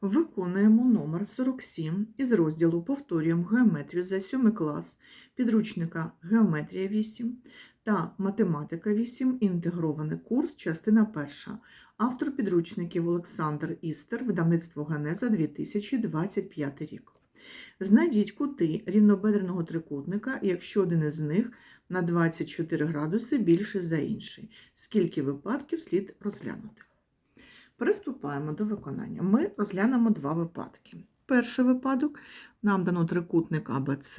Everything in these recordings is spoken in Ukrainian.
Виконуємо номер 47 із розділу Повторюємо геометрію за 7 клас підручника Геометрія 8 та Математика 8. Інтегрований курс, частина 1. Автор підручників Олександр Істер, видавництво Генеза 2025 рік. Знайдіть кути рівнобедреного трикутника, якщо один із них на 24 градуси більше за інший. Скільки випадків слід розглянути? Приступаємо до виконання. Ми розглянемо два випадки. Перший випадок нам дано трикутник АБЦ,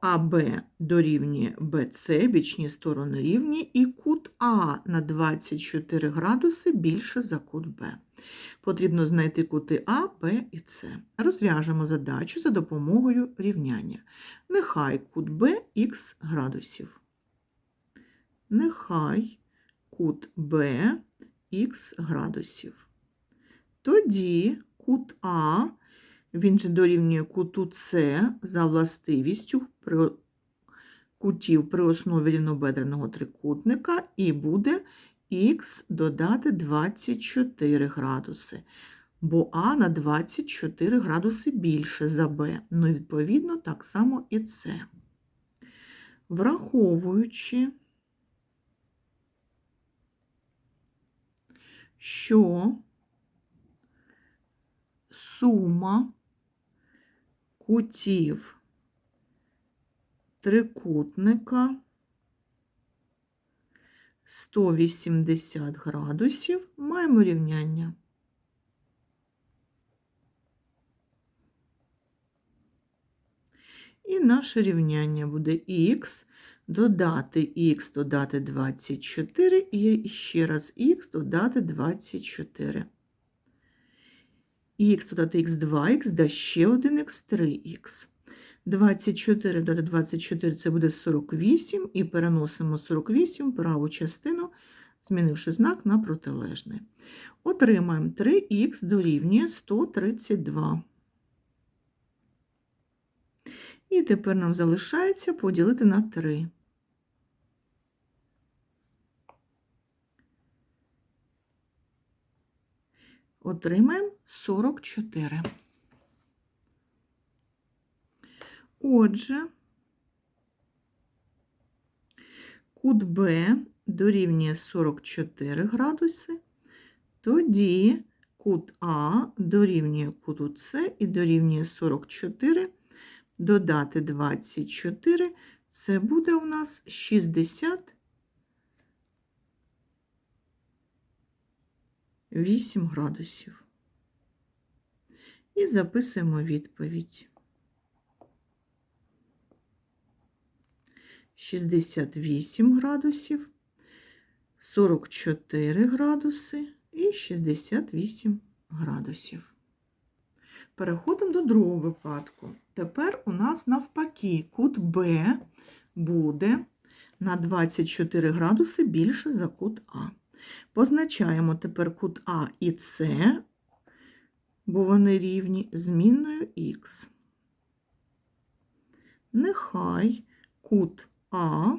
АБ дорівнює БЦ, бічні сторони рівні, і кут А на 24 градуси більше за кут Б. Потрібно знайти кути А, Б і С. Розв'яжемо задачу за допомогою рівняння. Нехай кут Б х градусів. Нехай кут Б х градусів. Тоді кут А, він же дорівнює куту С за властивістю при кутів при основі рівнобедреного трикутника і буде х додати 24 градуси, бо А на 24 градуси більше за Б. Ну, відповідно, так само і С. Враховуючи, що сума кутів трикутника 180 градусів, маємо рівняння. І наше рівняння буде х додати х додати 24 і ще раз х додати 24. х додати х 2х да ще один х 3х. 24 додати 24 це буде 48, і переносимо 48 в праву частину, змінивши знак на протилежний. Отримаємо 3х дорівнює 132. І тепер нам залишається поділити на 3. Отримаємо 44. Отже, кут Б дорівнює 44 градуси, тоді кут А дорівнює куту С і дорівнює 44, додати 24, це буде у нас 68 градусів. І записуємо відповідь. 68 градусів, 44 градуси і 68 градусів. Переходимо до другого випадку. Тепер у нас навпаки кут Б буде на 24 градуси більше за кут А. Позначаємо тепер кут А і С, бо вони рівні змінною Х. Нехай кут а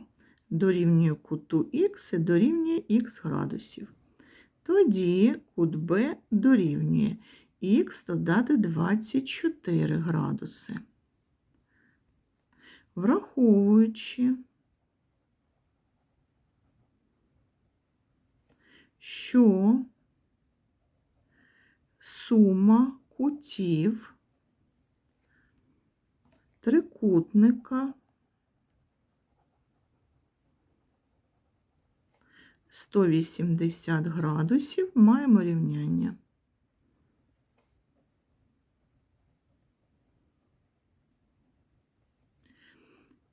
дорівнює куту х і дорівнює х градусів. Тоді кут Б дорівнює х додати 24 градуси. Враховуючи, що сума кутів трикутника 180 градусів маємо рівняння.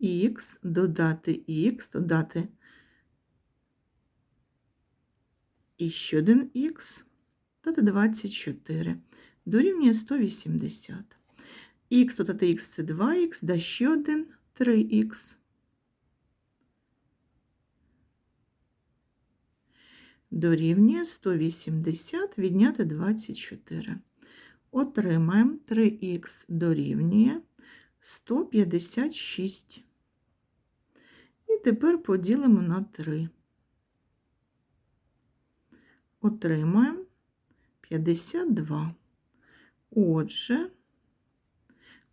Х додати х, додати і ще один х, додати 24, дорівнює 180. Х додати х це 2х, да ще один 3х. дорівнює 180 відняти 24. Отримаємо 3х дорівнює 156. І тепер поділимо на 3. Отримаємо 52. Отже,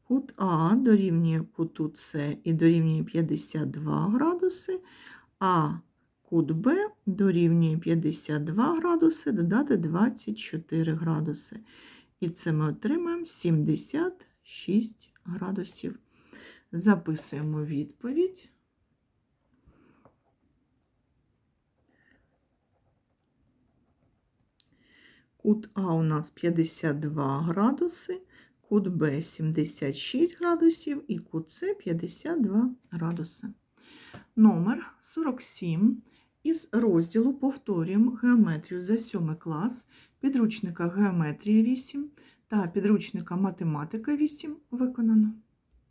кут А дорівнює куту С і дорівнює 52 градуси, а кут Б дорівнює 52 градуси, додати 24 градуси. І це ми отримаємо 76 градусів. Записуємо відповідь. Кут А у нас 52 градуси, кут Б 76 градусів і кут С 52 градуси. Номер 47 із розділу повторюємо геометрію за 7 клас підручника Геометрія 8 та підручника Математика 8 виконано.